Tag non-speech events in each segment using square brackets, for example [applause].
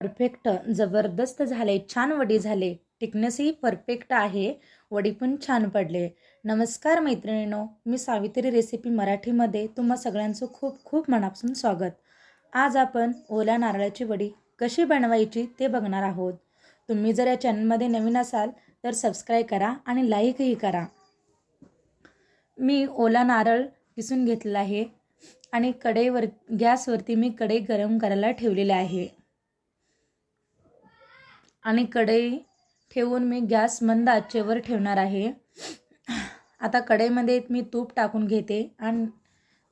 Perfect जबरदस्त झाले छान वडी झाले. टिकनेसही परफेक्ट आहे. वडी पण छान पडले. नमस्कार मैत्रिणीनो मी सावित्री रेसिपी मराठीमध्ये तुम्हा सगळ्यांचं खूप खूप मनापासून स्वागत. आज आपण ओल्या नारळाची वडी कशी बनवायची ते बघणार आहोत. तुम्ही जर या चॅनलमध्ये नवीन असाल तर सबस्क्राईब करा आणि लाईकही करा. मी ओला नारळ किसून घेतलेला आहे आणि कढईवर गॅसवरती मी कढई गरम करायला ठेवलेले आहे. आणि कढई ठेवून मी गॅस मंद आचेवर ठेवणार आहे. आता कढईमध्ये मी तूप टाकून घेते आणि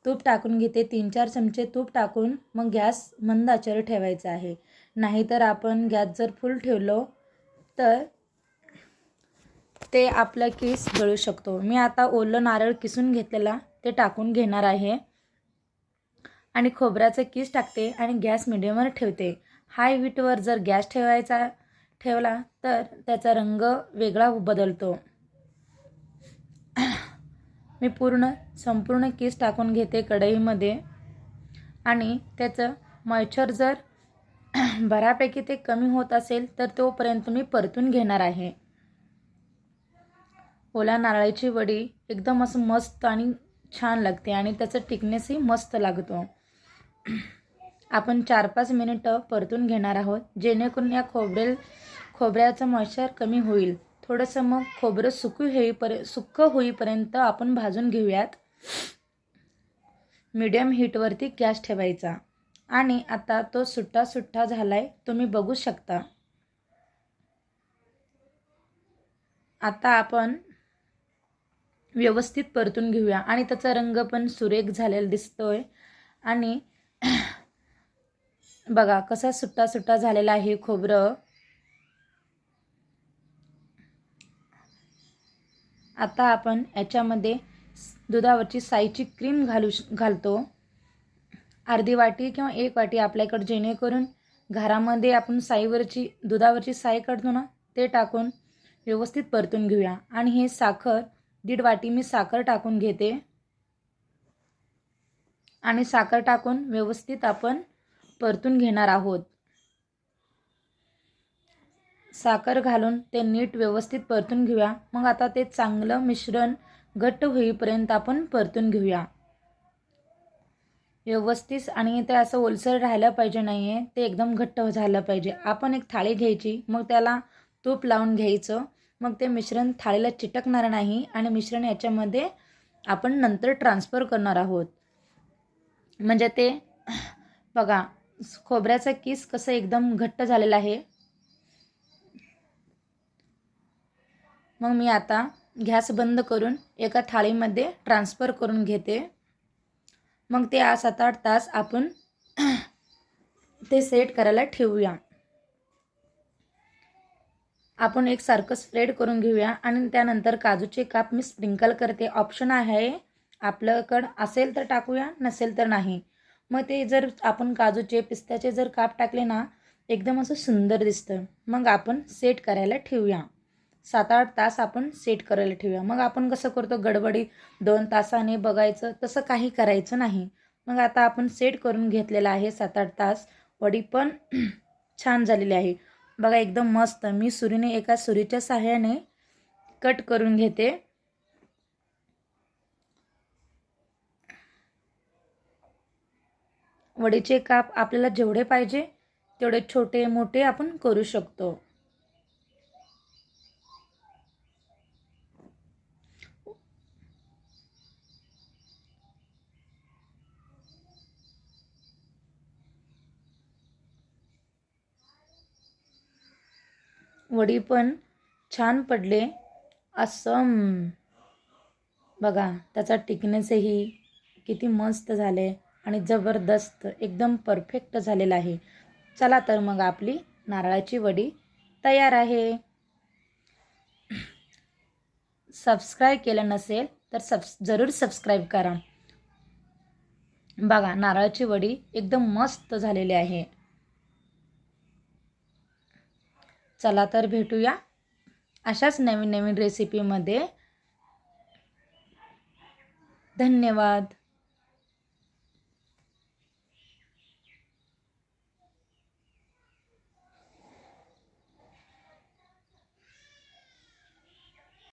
तूप टाकून घेते. तीन चार चमचे तूप टाकून मग गॅस मंद आचेवर ठेवायचा आहे. नाहीतर आपण गॅस जर फुल ठेवलो तर ते आपला केस गळू शकतो. मी आता ओलं नारळ किसून घेतलेला ते टाकून घेणार आहे. आणि खोबऱ्याचं किस टाकते आणि गॅस मिडियमवर ठेवते. हाय हीटवर जर गॅस ठेवायचा ठेवला तर त्याचा रंग वेगळा बदलतो. मी पूर्ण संपूर्ण केस टाकून घेते कढईमध्ये. आणि त्याचं मॉइश्चर जर बऱ्यापैकी ते कमी होत असेल तर तोपर्यंत मी परतून घेणार आहे. ओल्या नारळाची वडी एकदम असं मस्त आणि छान लागते आणि त्याचं टिकनेसही मस्त लागतो. आपण चार पाच मिनिटं परतून घेणार आहोत जेणेकरून या खोबरेल खोबऱ्याचं मॉइश्चर कमी होईल. थोडंसं मग खोबरं सुकू होईपर्यंत सुक्क होईपर्यंत आपण भाजून घेऊयात. मीडियम हीटवरती गॅस ठेवायचा. आणि आता तो सुट्टा सुट्टा झाला आहे तुम्ही बघू शकता. आता आपण व्यवस्थित परतून घेऊया. आणि त्याचा रंग पण सुरेख झालेला दिसतोय. आणि [clears throat] बघा कसा सुट्टा सुट्टा झालेला आहे खोबरं. आता आपण याच्यामध्ये दुधावरची साईची क्रीम घालू घालतो. अर्धी वाटी किंवा एक वाटी आपल्याकडं जेणेकरून घरामध्ये आपण साईवरची दुधावरची साई काढतो ना ते टाकून व्यवस्थित परतून घेऊया. आणि हे साखर दीड वाटी मी साखर टाकून घेते. आणि साखर टाकून व्यवस्थित आपण परतून घेणार आहोत. साखर घालून ते नीट व्यवस्थित परतून घेऊया. मग आता ते चांगलं मिश्रण घट्ट होईपर्यंत आपण परतून घेऊया. व्यवस्थित आणि ते असं ओलसर राहिलं पाहिजे नाही आहे ते एकदम घट्ट झालं पाहिजे. आपण एक थाळी घ्यायची मग त्याला तूप लावून घ्यायचं. मग ते मिश्रण थाळीला चिटकणार नाही आणि मिश्रण याच्यामध्ये आपण नंतर ट्रान्सफर करणार आहोत. म्हणजे ते बघा खोबऱ्याचा किस कसं एकदम घट्ट झालेला आहे. मग मी आता गॅस बंद करून एका थाळीमध्ये ट्रान्सफर करून घेते. मग ते आज सात आठ तास आपण [clears throat] ते सेट करायला ठेवूया. आपण एक सारखं स्प्रेड करून घेऊया आणि त्यानंतर काजूचे काप मी स्प्रिंकल करते. ऑप्शन आहे आपल्याकडं असेल तर टाकूया नसेल तर नाही. मग ते जर आपण काजूचे पिस्त्याचे जर काप टाकले ना एकदम असं सुंदर दिसतं. मग आपण सेट करायला ठेवूया. सात आठ तास आपण सेट करायला ठेवूया. मग आपण कसं करतो गडबडी दोन तासाने बघायचं तसं काही करायचं नाही. मग आता आपण सेट करून घेतलेलं आहे सात आठ तास. वडी पण [clears throat] छान झालेली आहे. बघा एकदम मस्त. मी सुरीने एका सुरीच्या सहाय्याने कट करून घेते. वडीचे काप आपल्याला जेवढे पाहिजे तेवढे छोटे मोठे आपण करू शकतो. वडी पण छान पडले. असं. बघा त्याचा टिकनेसही किती मस्त झाले आणि जबरदस्त एकदम परफेक्ट झालेला आहे. चला तर मग आपली नारळाची वडी तयार आहे. सबस्क्राईब केलं नसेल तर सबस जरूर सबस्क्राईब करा. बघा नारळाची वडी एकदम मस्त झालेली आहे. चला तर भेटूया अशाच नवीन नवीन रेसिपीमध्ये धन्यवाद.